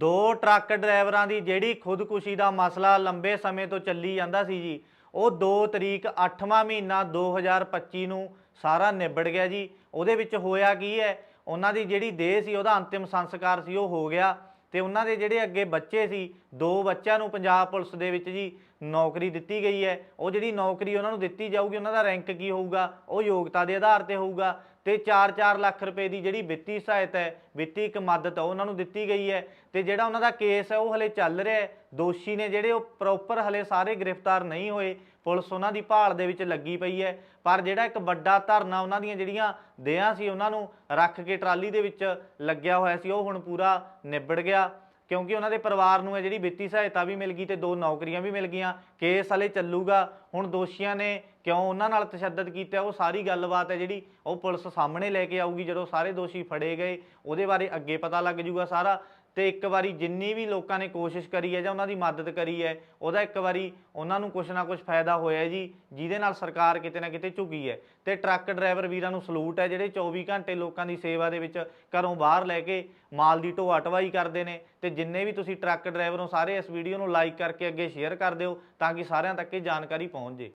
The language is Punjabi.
ਦੋ ਟਰੱਕ ਡਰਾਈਵਰਾਂ ਦੀ ਜਿਹੜੀ ਖੁਦਕੁਸ਼ੀ ਦਾ ਮਸਲਾ ਲੰਬੇ ਸਮੇਂ ਤੋਂ ਚੱਲੀ ਜਾਂਦਾ ਸੀ ਜੀ, ਉਹ 2 ਤਰੀਕ 8ਵਾਂ ਮਹੀਨਾ 2025 ਨੂੰ ਸਾਰਾ ਨਿਬੜ ਗਿਆ ਜੀ। ਉਹਦੇ ਵਿੱਚ ਹੋਇਆ ਕੀ ਹੈ, ਉਹਨਾਂ ਦੀ ਜਿਹੜੀ ਦੇਹ ਸੀ, ਉਹਦਾ ਅੰਤਿਮ ਸੰਸਕਾਰ ਸੀ, ਉਹ ਹੋ ਗਿਆ ਤੇ ਉਹਨਾਂ ਦੇ ਜਿਹੜੇ ਅੱਗੇ ਬੱਚੇ ਸੀ, ਦੋ ਬੱਚਿਆਂ ਨੂੰ ਪੰਜਾਬ ਪੁਲਿਸ ਦੇ ਵਿੱਚ ਜੀ ਨੌਕਰੀ ਦਿੱਤੀ ਗਈ ਹੈ। ਉਹ ਜਿਹੜੀ ਨੌਕਰੀ ਉਹਨਾਂ ਨੂੰ ਦਿੱਤੀ ਜਾਊਗੀ, ਉਹਨਾਂ ਦਾ ਰੈਂਕ ਕੀ ਹੋਊਗਾ, ਉਹ ਯੋਗਤਾ ਦੇ ਆਧਾਰ ਤੇ ਹੋਊਗਾ। ਤੇ 4-4 ਲੱਖ ਰੁਪਏ ਦੀ ਜਿਹੜੀ ਵਿੱਤੀ ਸਹਾਇਤਾ ਹੈ ਵਿੱਤੀ ਇੱਕ ਮਦਦ ਆ, ਉਹਨਾਂ ਨੂੰ ਦਿੱਤੀ ਗਈ ਹੈ। ਤੇ ਜਿਹੜਾ ਉਹਨਾਂ ਦਾ ਕੇਸ ਹੈ ਉਹ ਹਲੇ ਚੱਲ ਰਿਹਾ ਹੈ। ਦੋਸ਼ੀ ਨੇ ਜਿਹੜੇ ਉਹ ਪ੍ਰੋਪਰ ਹਲੇ ਸਾਰੇ ਗ੍ਰਿਫਤਾਰ ਨਹੀਂ ਹੋਏ ਪੁਲਿਸ ਉਹਨਾਂ ਦੀ ਭਾਲ ਦੇ ਵਿੱਚ ਲੱਗੀ ਪਈ ਹੈ। ਪਰ ਜਿਹੜਾ ਇੱਕ ਵੱਡਾ ਧਰਨਾ ਉਹਨਾਂ ਦੀਆਂ ਜਿਹੜੀਆਂ ਦੇਹਾਂ ਸੀ ਉਹਨਾਂ ਨੂੰ ਰੱਖ ਕੇ ਟਰਾਲੀ ਦੇ ਵਿੱਚ ਲੱਗਿਆ ਹੋਇਆ ਸੀ ਉਹ ਹੁਣ ਪੂਰਾ ਨਿਬੜ ਗਿਆ। ਕਿਉਂਕਿ ਉਹਨਾਂ ਦੇ ਪਰਿਵਾਰ ਨੂੰ ਹੈ ਜਿਹੜੀ ਵਿੱਤੀ ਸਹਾਇਤਾ ਵੀ ਮਿਲ ਗਈ ਤੇ ਦੋ ਨੌਕਰੀਆਂ ਵੀ ਮਿਲ ਗਈਆਂ। ਕੇਸ ਹਲੇ ਚੱਲੂਗਾ। ਹੁਣ ਦੋਸ਼ੀਆਂ ਨੇ ਕਿਉਂ ਉਹਨਾਂ ਨਾਲ ਤਸ਼ੱਦਦ ਕੀਤਾ, ਉਹ ਸਾਰੀ ਗੱਲਬਾਤ ਹੈ ਜਿਹੜੀ ਉਹ ਪੁਲਿਸ ਸਾਹਮਣੇ ਲੈ ਕੇ ਆਊਗੀ, ਜਦੋਂ ਸਾਰੇ ਦੋਸ਼ੀ ਫੜੇ ਗਏ, ਉਹਦੇ ਬਾਰੇ ਅੱਗੇ ਪਤਾ ਲੱਗ ਜੂਗਾ ਸਾਰਾ। ਤੇ ਇੱਕ ਵਾਰੀ ਜਿੰਨੀ ਵੀ ਲੋਕਾਂ ਨੇ ਕੋਸ਼ਿਸ਼ ਕਰੀ ਹੈ ਜਾਂ ਉਹਨਾਂ ਦੀ ਮਦਦ ਕਰੀ ਹੈ, ਉਹਦਾ ਇੱਕ ਵਾਰੀ ਉਹਨਾਂ ਨੂੰ ਕੁਛ ਨਾ ਕੁਛ ਫਾਇਦਾ ਹੋਇਆ ਜੀ, ਜਿਹਦੇ ਨਾਲ ਸਰਕਾਰ ਕਿਤੇ ਨਾ ਕਿਤੇ ਝੁਕੀ ਹੈ। ਤੇ ਟਰੱਕ ਡਰਾਈਵਰ ਵੀਰਾਂ ਨੂੰ ਸਲੂਟ ਹੈ, ਜਿਹੜੇ 24 ਘੰਟੇ ਲੋਕਾਂ ਦੀ ਸੇਵਾ ਦੇ ਵਿੱਚ ਘਰੋਂ ਬਾਹਰ ਲੈ ਕੇ ਮਾਲ ਦੀ ਢੋਆ ਢਵਾਈ ਕਰਦੇ ਨੇ। ਤੇ ਜਿੰਨੇ ਵੀ ਤੁਸੀਂ ਟਰੱਕ ਡਰਾਈਵਰ ਹੋ, ਸਾਰੇ ਇਸ ਵੀਡੀਓ ਨੂੰ ਲਾਈਕ ਕਰਕੇ ਅੱਗੇ ਸ਼ੇਅਰ ਕਰ ਦਿਓ, ਤਾਂ ਕਿ ਸਾਰਿਆਂ ਤੱਕ ਇਹ ਜਾਣਕਾਰੀ ਪਹੁੰਚ ਜੇ।